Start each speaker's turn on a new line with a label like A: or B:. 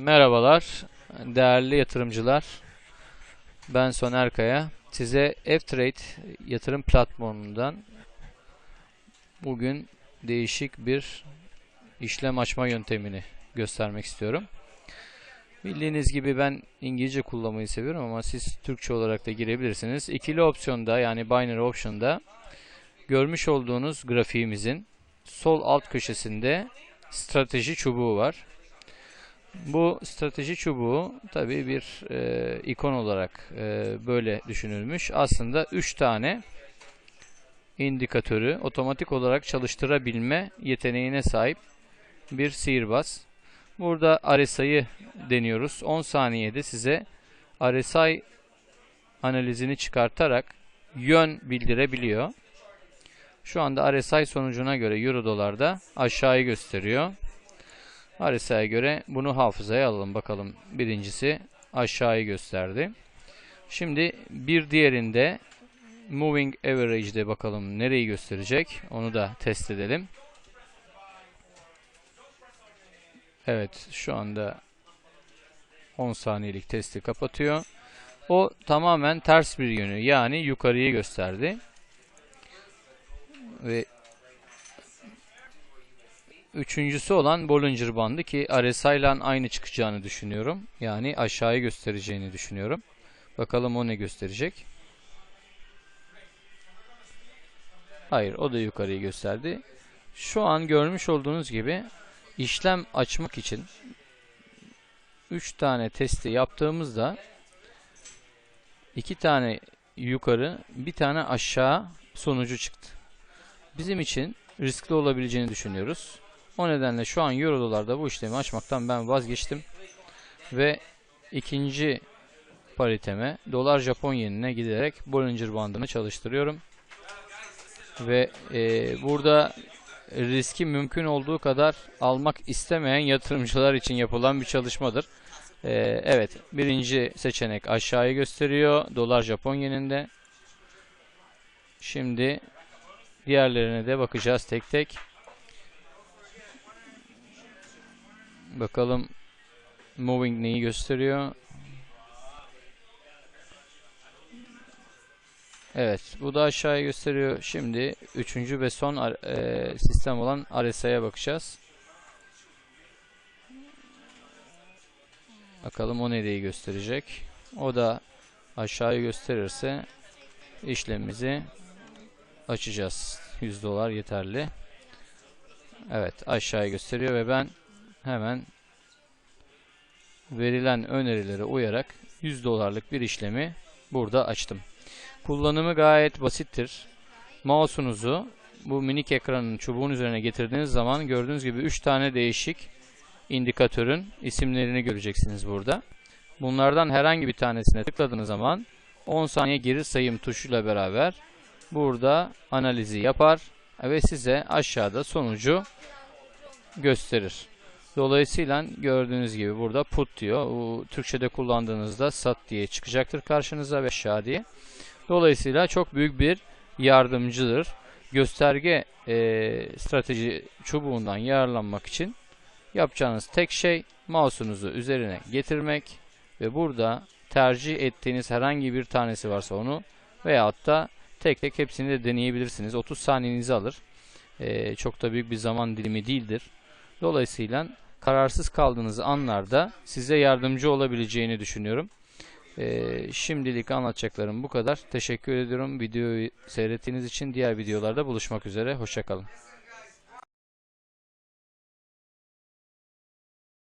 A: Merhabalar değerli yatırımcılar. Ben Soner Kaya. Size F-Trade yatırım platformundan bugün değişik bir işlem açma yöntemini göstermek istiyorum. Bildiğiniz gibi ben İngilizce kullanmayı seviyorum ama siz Türkçe olarak da girebilirsiniz. İkili opsiyonda yani binary option'da görmüş olduğunuz grafiğimizin sol alt köşesinde strateji çubuğu var. Bu strateji çubuğu tabi bir e, ikon olarak e, böyle düşünülmüş. Aslında 3 tane indikatörü otomatik olarak çalıştırabilme yeteneğine sahip bir sihirbaz. Burada RSI'yi deniyoruz. 10 saniyede size RSI analizini çıkartarak yön bildirebiliyor. Şu anda RSI sonucuna göre Euro dolarda aşağıyı gösteriyor. RSI'ye göre bunu hafızaya alalım bakalım. Birincisi aşağıyı gösterdi. Şimdi bir diğerinde Moving Average'de bakalım nereyi gösterecek. Onu da test edelim. Evet şu anda 10 saniyelik testi kapatıyor. O tamamen ters bir yönü yani yukarıyı gösterdi. Ve Üçüncüsü olan Bollinger bandı ki RSI ile aynı çıkacağını düşünüyorum. Yani aşağıyı göstereceğini düşünüyorum. Bakalım o ne gösterecek. Hayır o da yukarıyı gösterdi. Şu an görmüş olduğunuz gibi işlem açmak için 3 tane testi yaptığımızda 2 tane yukarı bir tane aşağı sonucu çıktı. Bizim için riskli olabileceğini düşünüyoruz. O nedenle şu an euro dolarda bu işlemi açmaktan ben vazgeçtim. Ve ikinci pariteme dolar Japon yenine giderek Bollinger bandını çalıştırıyorum. Ve e, burada riski mümkün olduğu kadar almak istemeyen yatırımcılar için yapılan bir çalışmadır. E, evet birinci seçenek aşağıyı gösteriyor dolar Japon yeninde. Şimdi diğerlerine de bakacağız tek tek. Bakalım moving neyi gösteriyor? Evet, bu da aşağıya gösteriyor. Şimdi üçüncü ve son e, sistem olan RSI'ye bakacağız. Bakalım o nereyi gösterecek. O da aşağıyı gösterirse işlemimizi açacağız. 100 dolar yeterli. Evet, aşağıya gösteriyor ve ben hemen verilen önerilere uyarak 100 dolarlık bir işlemi burada açtım. Kullanımı gayet basittir. Mouse'unuzu bu minik ekranın çubuğun üzerine getirdiğiniz zaman gördüğünüz gibi 3 tane değişik indikatörün isimlerini göreceksiniz burada. Bunlardan herhangi bir tanesine tıkladığınız zaman 10 saniye geri sayım tuşuyla beraber burada analizi yapar ve size aşağıda sonucu gösterir. Dolayısıyla gördüğünüz gibi burada put diyor. Bu, Türkçe'de kullandığınızda sat diye çıkacaktır karşınıza ve aşağı diye. Dolayısıyla çok büyük bir yardımcıdır. Gösterge e, strateji çubuğundan yararlanmak için yapacağınız tek şey mouse'unuzu üzerine getirmek ve burada tercih ettiğiniz herhangi bir tanesi varsa onu veyahut da tek tek hepsini de deneyebilirsiniz. 30 saniyenizi alır. E, çok da büyük bir zaman dilimi değildir. Dolayısıyla kararsız kaldığınız anlarda size yardımcı olabileceğini düşünüyorum. Ee, şimdilik anlatacaklarım bu kadar. Teşekkür ediyorum videoyu seyrettiğiniz için. Diğer videolarda buluşmak üzere. Hoşçakalın.